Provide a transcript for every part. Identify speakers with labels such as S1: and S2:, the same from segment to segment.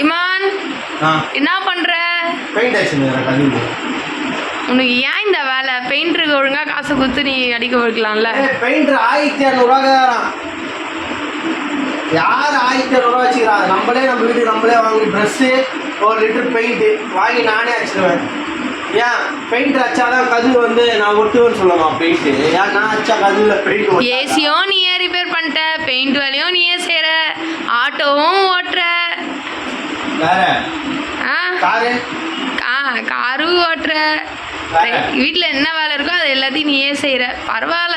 S1: இமான் என்ன பண்ற?
S2: பெயிண்ட்
S1: உனக்கு ஏன் இந்த வேலை? பெயிண்டருக்கு ஒழுங்கா காசு கொடுத்து நீ அடிக்க வைக்கலாம்ல?
S2: பெயிண்டர் ஆயிரத்தி இரநூறுவா யார் ஆயிரத்தி இரநூறுவா வச்சுக்கிறாங்க நம்மளே நம்ம வீட்டுக்கு நம்மளே வாங்கி ட்ரெஸ்ஸு ஒரு லிட்டர் பெயிண்ட்டு வாங்கி நானே அடிச்சிடுவேன் ஏன்? பெயிண்ட் அடிச்சாதான் கதவு வந்து நான் ஒட்டுவேன்னு சொல்லணுமா பெயிண்ட்டு ஏன் நான் அடிச்சா கதவுல பெயிண்ட்
S1: ஏசியும் நீயே ரிப்பேர் பண்ணிட்ட பெயிண்ட் வேலையும் நீயே செய்கிற ஆ.
S2: காரு?
S1: ஓட்டுற? வீட்டில் என்ன வேலை இருக்கோ அது எல்லாத்தையும் நீயே செய்கிற பரவாயில்ல.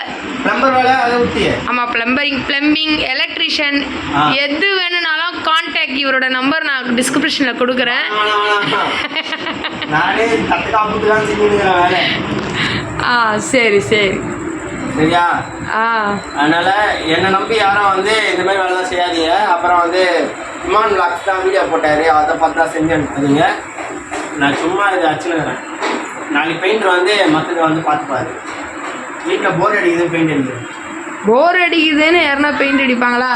S2: வேலை
S1: ஆமாம் ப்ளம்பரிங் ப்ளம்பிங் எலக்ட்ரிஷியன். எது வேணும்னாலும் கான்டாக்ட் இவரோட நம்பர் நான் டிஸ்கிரிப்ஷனில் கொடுக்குறேன்.
S2: வேலை.
S1: ஆ சரி சரி.
S2: சரியா?
S1: ஆ.
S2: அதனால என்னை நம்பி யாரும் வந்து இந்த மாதிரி வேலைலாம் செய்யாதீங்க. அப்புறம் வந்து இமான் லாக்ஸ் தான் வீடியோ போட்டாரு. அதை பார்த்து செஞ்சு அனுப்புறீங்க நான் சும்மா இது அச்சுனுக்கிறேன் நாளைக்கு பெயிண்டர் வந்து மற்றதை வந்து பார்த்துப்பாரு. வீட்டில் போர் அடிக்குது பெயிண்ட் அடிக்குது.
S1: போர் அடிக்குதுன்னு யாருன்னா பெயிண்ட் அடிப்பாங்களா?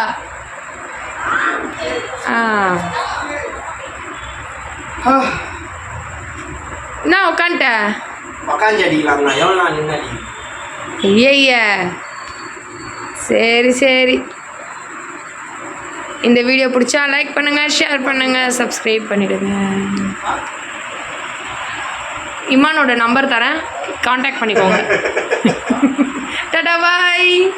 S1: என்ன உட்காந்துட்ட
S2: உக்காஞ்சி அடிக்கலாம்ண்ணா. எவ்வளோ நான் நின்று அடிக்கிறேன்
S1: ஐய சரி சரி. இந்த வீடியோ பிடிச்சா லைக் பண்ணுங்க ஷேர் பண்ணுங்க சப்ஸ்கிரைப் பண்ணிடுங்க. இமானோட நம்பர் தரேன். காண்டாக்ட் பண்ணிக்கோங்க. டாடா பாய்